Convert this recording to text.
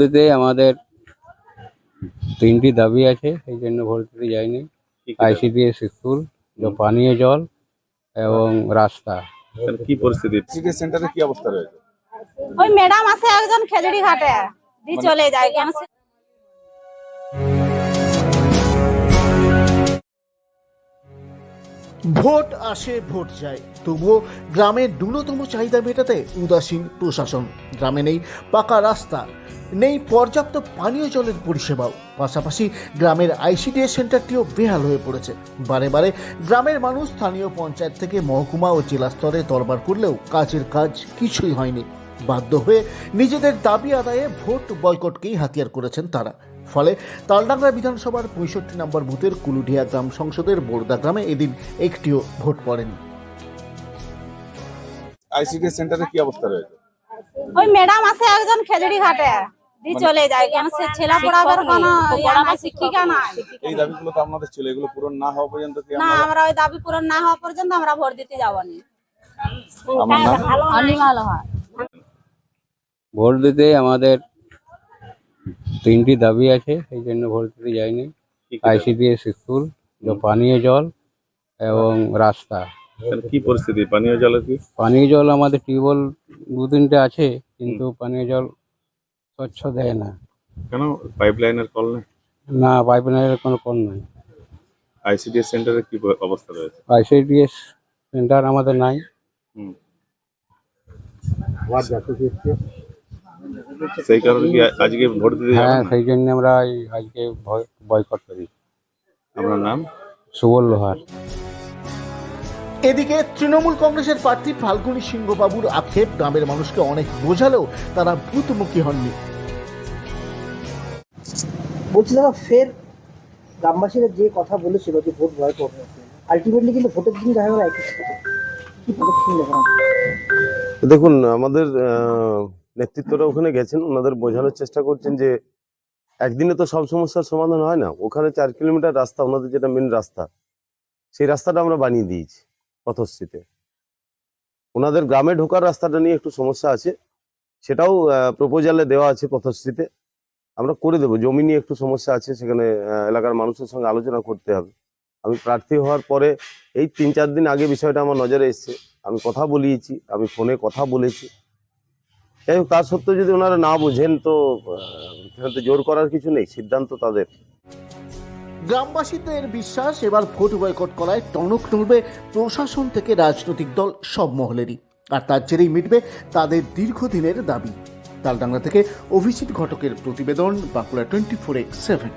দিতে আমাদের তিনটি দাবি আছে সেই জন্য ভোট দিতে যাইনি। আইসিপিএস আইসিডিএস স্কুল পানীয় জল এবং রাস্তা। কি পরিস্থিতি? সেন্টারে কি অবস্থা রয়েছে? ওই ম্যাডাম আছে একজন খেজুরি ঘাটে দিয়ে চলে যায় ভোট আসে, ভোট যায়। তবুও গ্রামের ন্যূনতম চাহিদা মেটাতে উদাসীন প্রশাসন। গ্রামে নেই পাকা রাস্তা, নেই পর্যাপ্ত পানীয় জলের পরিষেবাও। পাশাপাশি গ্রামের আইসিডিএস সেন্টারটিও বেহাল হয়ে পড়েছে। বারে বারে গ্রামের মানুষ স্থানীয় পঞ্চায়েত থেকে মহকুমা ও জেলা স্তরে দরবার করলেও কাজের কাজ কিছুই হয়নি। বাধ্য হয়ে নিজেদের দাবি আদায়ে ভোট বয়কটকেই হাতিয়ার করেছেন তারা। ফলে তালডাংরা বিধানসভার পঁয়ষট্টি নম্বর বুথের কুলুডিয়া গ্রাম সংসদের বোরদা গ্রামে এদিন একটিও ভোট পড়েনি। আইসিটি সেন্টারে কি অবস্থা রয়েছে? ওই ম্যাডাম আছে একজন খেজড়ি ঘাটে। দিয়ে চলে যায়। কেন সে ছেলে পড়াবার কোনো শিক্ষিকা নাই এই দাবিগুলো তো আপনাদের ছিল। এগুলো পূরণ না হওয়া পর্যন্ত কি না আমরা ওই দাবি পূরণ না হওয়া পর্যন্ত আমরা ভোট দিতে যাবনি। আমার নাম? অনিমাল ভোট দিতে আমাদের তিনটি দাবি আছে সেই জন্য ভোট দিতে যাইনি কি কি আইসিডিএস স্কুল পানীয় জল এবং রাস্তা। কি পরিস্থিতি? পানীয় জলের কি? পানীয় জল আমাদের টিউবওয়েল দু তিনটে আছে কিন্তু পানীয় জল স্বচ্ছ দেয় না। কেন? পাইপ লাইনের কল নেই? না পাইপ লাইনের কোনো কল নাই। আইসিডি সেন্টারে কি অবস্থা রয়েছে? আইসিডিএস সেন্টার আমাদের নাই। হুম। সেই কারণে কি আজকে ভোট দিতে হ্যাঁ সেই জন্য আমরা আজকে বয়কট করি। আপনার নাম? সুবল লোহার। এদিকে তৃণমূল কংগ্রেসের প্রার্থী ফাল্গুনী সিংহবাবুর আক্ষেপ গ্রামের মানুষকে অনেক বোঝালেও তারা ভূতমুখী হননি। বলছি দাদা ফের গ্রামবাসীরা যে কথা বলেছিল যে ভোট ভয় করবে আলটিমেটলি কিন্তু ভোটের দিন দেখা গেল? দেখুন আমাদের নেতৃত্বরা ওখানে গেছেন, ওনাদের বোঝানোর চেষ্টা করছেন যে একদিনে তো সব সমস্যার সমাধান হয় না। ওখানে চার কিলোমিটার রাস্তা, ওনাদের যেটা মেন রাস্তা, সেই রাস্তাটা আমরা বানিয়ে দিয়েছি পথশ্রীতে। ওনাদের গ্রামে ঢোকার রাস্তাটা নিয়ে একটু সমস্যা আছে। সেটাও প্রপোজালে দেওয়া আছে পথশ্রীতে। আমরা করে দেবো, জমি নিয়ে একটু সমস্যা আছে, সেখানে এলাকার মানুষের সঙ্গে আলোচনা করতে হবে। আমি প্রার্থী হওয়ার পরে এই তিন চার দিন আগে বিষয়টা আমার নজরে এসছে। আমি কথা বলিয়েছি, আমি ফোনে কথা বলেছি। যাই হোক তার সত্ত্বেও যদি ওনারা না বোঝেন তো তো জোর করার কিছু নেই, সিদ্ধান্ত তাদের। গ্রামবাসীদের বিশ্বাস, এবার ভোট বয়কট করায় টনক নড়বে প্রশাসন থেকে রাজনৈতিক দল সব মহলেরই। আর তার জেরেই মিটবে তাদের দীর্ঘদিনের দাবি। তালডাঙ্গা থেকে অভিজিৎ ঘটকের প্রতিবেদন, Bankura twenty four x seven.